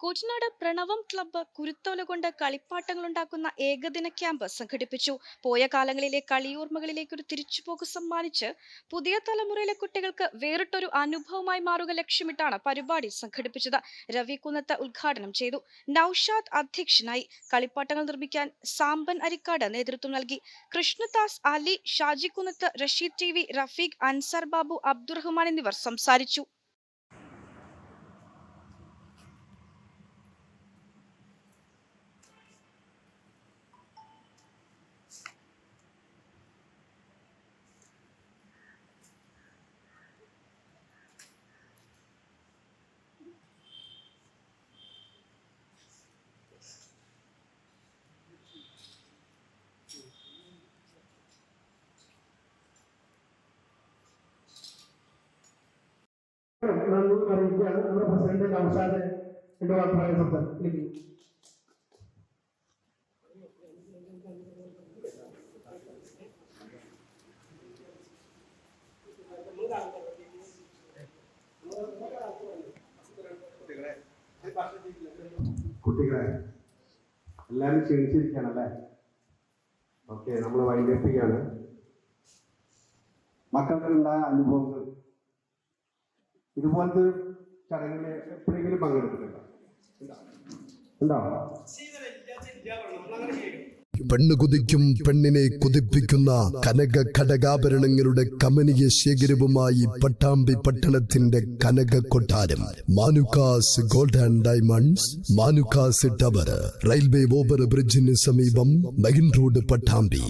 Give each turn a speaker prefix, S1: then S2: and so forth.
S1: Koottanad Pranavam club കുരുത്തോല കൊണ്ട് കളിപ്പാട്ടങ്ങൾ ഉണ്ടാക്കുന്ന ഏകദിന ക്യാമ്പ് സംഘടിപ്പിച്ചു. പോയ കാലങ്ങളിലെ കളിയോർമ്മകളിലേക്ക് ഒരു തിരിച്ചുപോക്ക് സമ്മാനിച്ച് പുതിയ തലമുറയിലെ കുട്ടികൾക്ക് വേറിട്ടൊരു അനുഭവമായി മാറുക ലക്ഷ്യമിട്ടാണ് പരിപാടി സംഘടിപ്പിച്ചത്. രവി കുന്നത്ത് ഉദ്ഘാടനം ചെയ്തു. നൌഷാദ് അധ്യക്ഷനായി കളിപ്പാട്ടങ്ങൾ നിർമ്മിക്കാൻ സാമ്പൻ അരിക്കാട് നേതൃത്വം നൽകി. കൃഷ്ണദാസ് അലി ഷാജി കുന്നത്ത് റഷീദ് ടി വി റഫീഖ് അൻസാർ ബാബു അബ്ദുറഹ്മാൻ എന്നിവർ സംസാരിച്ചു.
S2: നന്ദി അറിയിക്കുകയാണ് നമ്മുടെ പ്രസിഡന്റ് നൗഷാദ് എന്റെ വാക്കുകളെ സംസാരിക്കും
S3: കുട്ടികളെ എല്ലാവരും ക്ഷണിച്ചിരിക്കുകയാണല്ലേ ഓക്കെ നമ്മൾ വൈൻഡപ്പ് ചെയ്യാണ് മക്കൾക്കുണ്ടായ അനുഭവങ്ങൾ ഇതുപോലത്തെ ചടങ്ങിൽ എപ്പോഴെങ്കിലും പങ്കെടുത്തിട്ടുണ്ടോ?
S4: പെണ്ണ് കുതിക്കും പെണ്ണിനെ കുതിപ്പിക്കുന്ന കനക ഘടകാഭരണങ്ങളുടെ കമനീയ ശേഖരവുമായി പട്ടാമ്പി പട്ടണത്തിന്റെ കനക കൊട്ടാരം. Manukkas gold and diamonds Manukkas tower railway over ബ്രിഡ്ജിന് സമീപം മെയിൻ റോഡ് പട്ടാമ്പി.